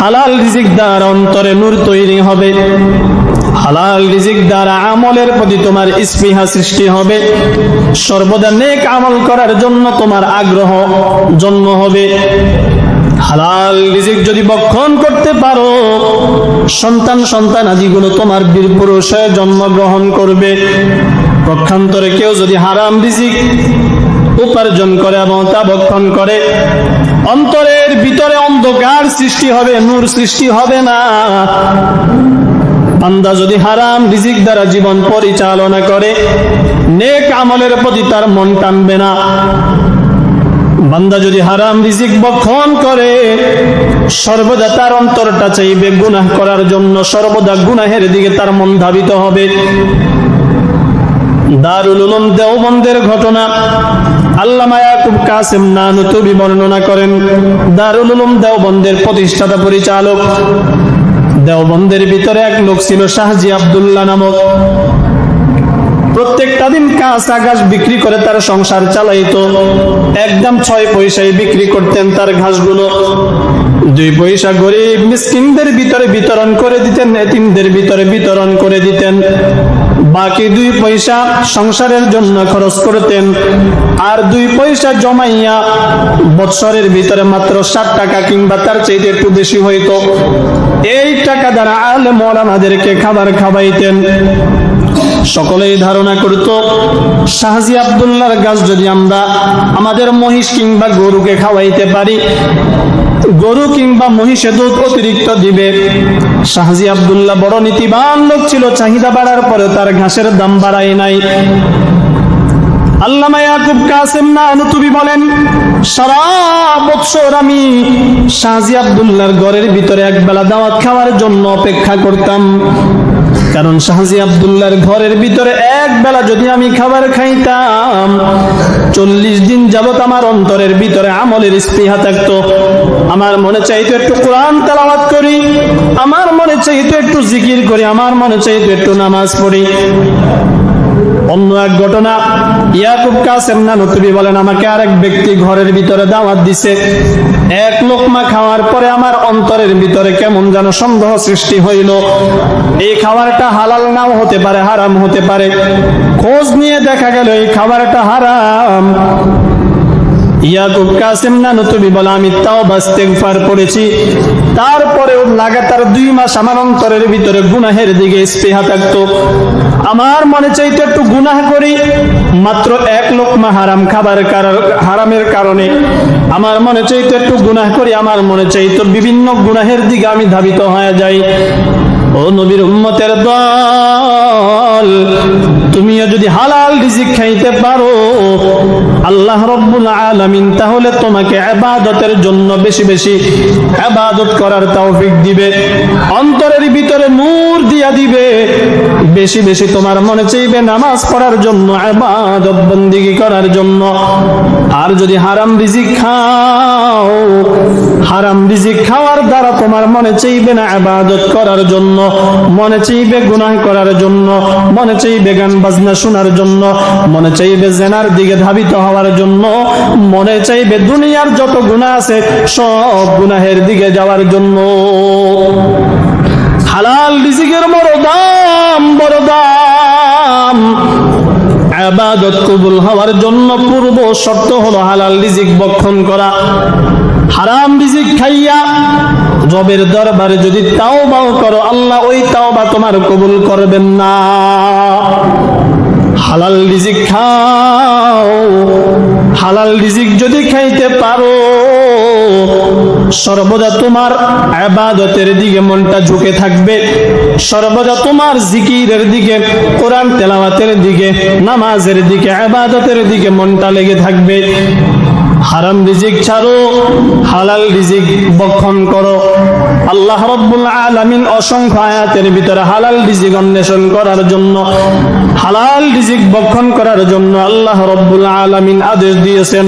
হালাল রিজিক দ্বারা অন্তরে নূর তৈরি হবে। হালাল রিজিক দ্বারা আমলের প্রতি তোমার স্পৃহা সৃষ্টি হবে। সর্বদা নেক আমল করার জন্য তোমার আগ্রহ জন্ম হবে। হালাল রিজিক যদি বক্ষণ করতে পারো, সন্তান সন্তান আদিগুলো তোমার বীর পুরুষ জন্মগ্রহণ করবে। পক্ষান্তরে কেউ যদি হারাম রিজিক উপার্জন করে এবং তা বক্ষণ করে। অন্তরের ভিতরে অন্ধকার সৃষ্টি হবে, নূর সৃষ্টি হবে না। বান্দা যদি হারাম রিজিক দ্বারা জীবন পরিচালনা করে, নেক আমলের প্রতি তার মন টানবে না। বান্দা যদি হারাম রিজিক বক্ষণ করে, সর্বদা তার অন্তরটা চাইবে গুনাহ করার জন্য, সর্বদা গুনাহের দিকে তার মন ধাবিত হবে। দারুল দেওবন্দের ঘটনা বর্ণনা করেন। দেওবন্দের প্রতিষ্ঠাতা পরিচালক। দেওবন্দের ভিতরে এক লোক ছিল শাহজি আবদুল্লাহ নামক। প্রত্যেকটা দিন কাঁচা ঘাস বিক্রি করে তার সংসার চালাইতো। একদম ছয় পয়সায় বিক্রি করতেন তার ঘাসগুলো। দুই পয়সা গরিব মিসকিনদের ভিতরে বিতরণ করে দিতেন, এতিমদের ভিতরে বিতরণ করে দিতেন। বাকি দুই পয়সা সংসারের জন্য খরচ করতেন। আর দুই পয়সা জমাইয়া বৎসরের ভিতরে মাত্র ষাট টাকা কিংবা তার চাইতে একটু বেশি হইতো। এই টাকা দ্বারা আলে মৌলানাদেরকে খাবার খাওয়াইতেন। সকলেই ধারণা করত, শাহজি আবদুল্লাহর গাছ যদি আমরা আমাদের মহিষ কিংবা গরুকে খাওয়াইতে পারি, গরু কিংবা মহিষে দুধ অতিরিক্ত দিবে। শাহজি আবদুল্লাহ বড় নীতিবান লোক ছিল, চাহিদা বাড়ার পরে তার ঘাসের দাম বাড়ায় নাই। আল্লামা ইয়াকুব কাসেম না অনুতুবি বলেন, সারা বৎসর আমি শাহজি আবদুল্লাহর ঘরের ভিতরে একবেলা দাওয়াত খাওয়ার জন্য অপেক্ষা করতাম। কারণ শাহজি আবদুল্লার ঘরের ভিতরে এক বেলা যদি আমি খাবার খাইতাম, চল্লিশ দিন যাবত আমার অন্তরের ভিতরে আমলের স্পৃহা থাকতো। আমার মনে চাইতো একটু কোরআন তালাবাদ করি, আমার মনে চাইতো একটু জিকির করি, আমার মনে চাইতো একটু নামাজ পড়ি। অন্য এক ঘটনা। ইয়াকুব কাসেম না নতুবি বলেন, আমাকে আরেক ব্যক্তি ঘরের ভিতরে দাওয়াত দিছে। এক লোকমা খাওয়ার পরে আমার অন্তরের ভিতরে কেমন যেন সন্দেহ সৃষ্টি হইল। এই খাবারটা হালাল নাও হতে পারে, হারাম হতে পারে। খোঁজ নিয়ে দেখা গেল, এই খাবারটা হারাম। ইয়াকুব কাসিম না নতুবি বলে, আমি তাও বাস্তেগফার পড়েছি। তারপরেও লাগাতার দুই মাস আমার অন্তরের ভিতরে গুনাহের দিকে স্পৃহা থাকতো। আমার মনে চাইতো একটু গুনাহ করি, মাত্র এক লোকমা হারাম খাবার হারামের কারণে। আমার মনে চাইতো একটু গুনাহ করি, আমার মনে চাইতো বিভিন্ন গুনাহের দিকে আমি ধাবিত হয়ে যাই। ও নবীর উম্মতের দল তুমিও যদি হালাল রিজিক খাইতে পারো, আল্লাহ রব্বুল আলামিন তাহলে তোমাকে ইবাদতের জন্য বেশি বেশি ইবাদত করার তৌফিক দিবে। অন্তরের ভিতরে নূর দিয়া দিবে। বেশি বেশি তোমার মনে চাইবে নামাজ পড়ার জন্য ইবাদত বন্দিগি করার জন্য। আর যদি হারাম রিজিক খাও হারাম রিজিক খাওয়ার দ্বারা তোমার মনে চাইবে না ইবাদত করার জন্য, মনে চাইবে গুনাহ করার জন্য, মনে চাইবে গান বাজনা শোনার জন্য, মনে চাইবে জেনার দিকে ধাবিত হওয়ার জন্য, মনে চাইবে দুনিয়ার যত গুনাহ আছে সব গুনাহের দিকে যাওয়ার জন্য। হালাল রিজিকের বড় দাম বড় দাম। আবাদত কবুল হওয়ার জন্য পূর্ব শর্ত হলো হালাল রিজিক বক্ষণ করা। হারাম রিজিক খাইয়া রবের দরবারে যদি তাও বাও করো, আল্লাহ ওই তাও বা তোমার কবুল করবেন না। হালাল রিজিক খাও। হালাল রিজিক যদি খাইতে পারো, সর্বদা তোমার আবাদতের দিকে মনটা ঝুঁকে থাকবে। সর্বদা তোমার জিকিরের দিকে, কোরআন তেলাওয়াতের দিকে, নামাজের দিকে, আবাদতের দিকে মনটা লেগে থাকবে। হারাম রিজিক ছাড়ো, হালাল রিজিক বক্ষণ করো। আল্লাহ রব্বুল আলামিন অসংখ্য আয়াতের ভিতরে হালাল রিজিক অন্বেষণ করার জন্য, হালাল রিজিক বক্ষণ করার জন্য আল্লাহ রব্বুল আলামিন আদেশ দিয়েছেন।